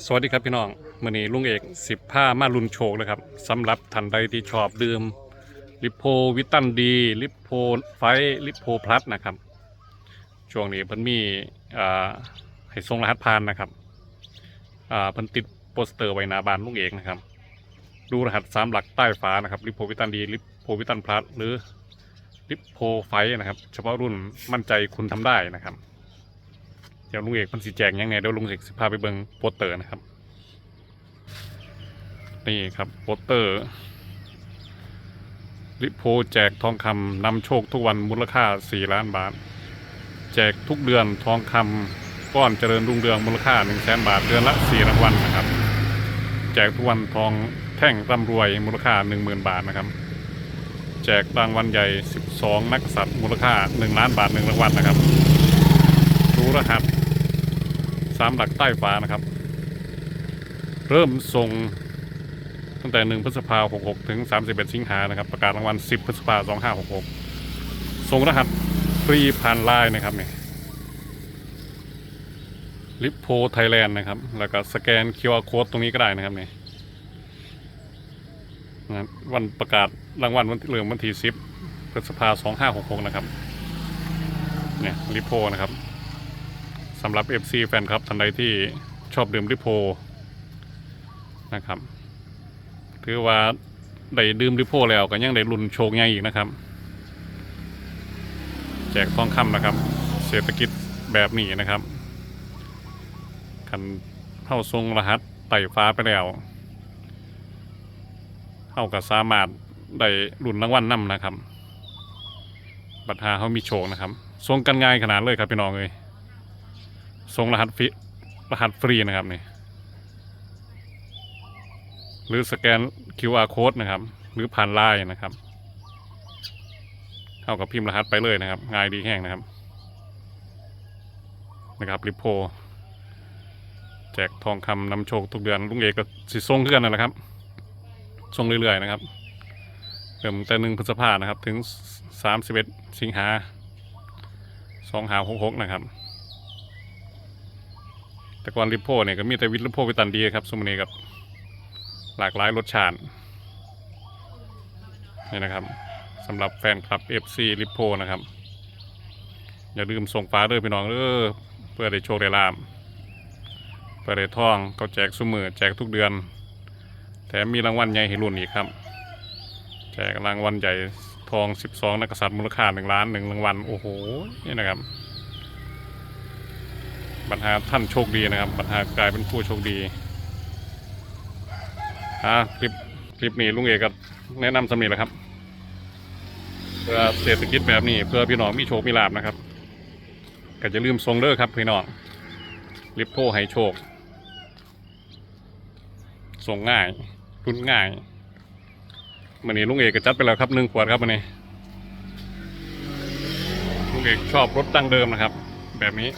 สวัสดีครับพี่น้องมื่อนี้ลุงเอกสิบผ้ามาลุนโชคเลยครับสำหรับท่านใดที่ชอบดื่มลิโพวิตันดี ลิโพไฟลิโพพลัสนะครับ ช่วงนี้เพิ่นมีให้ทรงรหัสผ่านนะครับอ่าเพิ่นติดโปสเตอร์ไว้หน้าบ้านลุงเอกนะครับ ดูรหัสสามหลักใต้ฟ้านะครับลิโพวิตันดีลิโพวิตันพลัสหรือลิโพไฟนะครับ เฉพาะรุ่นมั่นใจคุณทำได้นะครับ ดี๋ยวลุงเอกมันสีแจงยังไงเดี๋ยวลุงเอกสิพาไปเบิ่งโปสเตอร์นะครับ นี่ครับโปสเตอร์ลิโพแจกทองคำนำโชคทุกวันมูลค่า 4 ล้านบาท แจกทุกเดือนทองคำก้อนเจริญรุ่งเรืองมูลค่า1 0 0 0 0แบาทเดือนละ 4 รางวัลนะครับ แจกทุกวันทองแท่งร่ำรวยมูลค่า 10,000 บาทนะครับ แจกรางวัลใหญ่ 12 นักษัตริย์มูลค่า 1 ล้านบาท 1 รางวัลนะครับ รู้รหัส สามหลักใต้ฟ้านะครับ เริ่มส่งตั้งแต่ 1 พฤษภาคม66ถึง 31 สิงหานะครับ ประกาศรางวัล 10 พฤษภาคม2566ส่งรหัสฟรีผ่านไลน์นะครับเนี่ยลิปโพไทยแลนด์นะครับ แล้วก็สแกน QR Code ตรงนี้ก็ได้นะครับเนี่ยวันประกาศรางวัลวันเริ่มวันที่10พฤษภาคม2566นะครับ เนี่ยลิปโพนะครับ สำหรับ FC แฟนครับท่านใดที่ชอบดื่มลิโพนะครับ ถือว่าได้ดื่มลิโพแล้วก็ยังได้ลุ้นโชคใหญ่อีกนะครับ แจกทองคำนะครับ เศรษฐกิจแบบนี้นะครับคันเข้าทรงรหัสไต่ฟ้าไปแล้วเข้ากับสามารถได้ลุ้นรางวัลนำนะครับ บัตรหาเขามีโชคนะครับทรงกันง่ายขนาดเลยครับพี่น้องเลย ส่งรหัสฟรีรหัสฟรีนะครับนี่หรือสแกน QR code นะครับ หรือผ่านไลน์นะครับเท่ากับพิมพ์รหัสไปเลยนะครับ ง่ายดีแห้งนะครับ นะครับริโพแจกทองคำนำโชคทุกเดือนลุงเอกก็สิส่งขึ้นกันนั่นแหละครับส่งเรื่อยๆนะครับเริ่มแต่หนึ่งพฤษภานะครับ ถึงสามสิบเอ็ดสิงหาสองหาหกหกนะครับ แต่ก่อนริโพเนี่ยก็มีแต่วิตริโพวิตันดีครับสมนีกับหลากหลายรสชาตินี่นะครับสำหรับแฟนคลับ FC ริโพนะครับ อย่าลืมส่งฟ้าเด้อพี่น้องเออเพื่อได้โชคได้ลาบเพื่อได้ทองเขาแจกสุมือแจกทุกเดือน แถมมีรางวัลใหญ่ให้รุ่นอีกครับ แจกรางวัลใหญ่ทอง 12 นักษัตริย์มูลค่า 1 ล้าน 1 รางวัล โอ้โห นี่นะครับ บัตรหาท่านโชคดีนะครับบัตรหากลายเป็นผู้โชคดีอ่าคลิปคลิปนี้ลุงเอกก็แนะนำสำเนีแหละครับ เพื่อเศรษฐกิจแบบนี้ เพื่อพี่น้องมีโชคมีลาบนะครับ ก็จะลืมทรงเด้อครับพี่น้องลิปโพให้โชคส่งง่ายรุนง่ายวันนี้ลุงเอกก็จัดไปแล้วครับหนึ่งขวดครับวันนี้ลุงเอกชอบรสดั้งเดิมนะครับ แบบนี้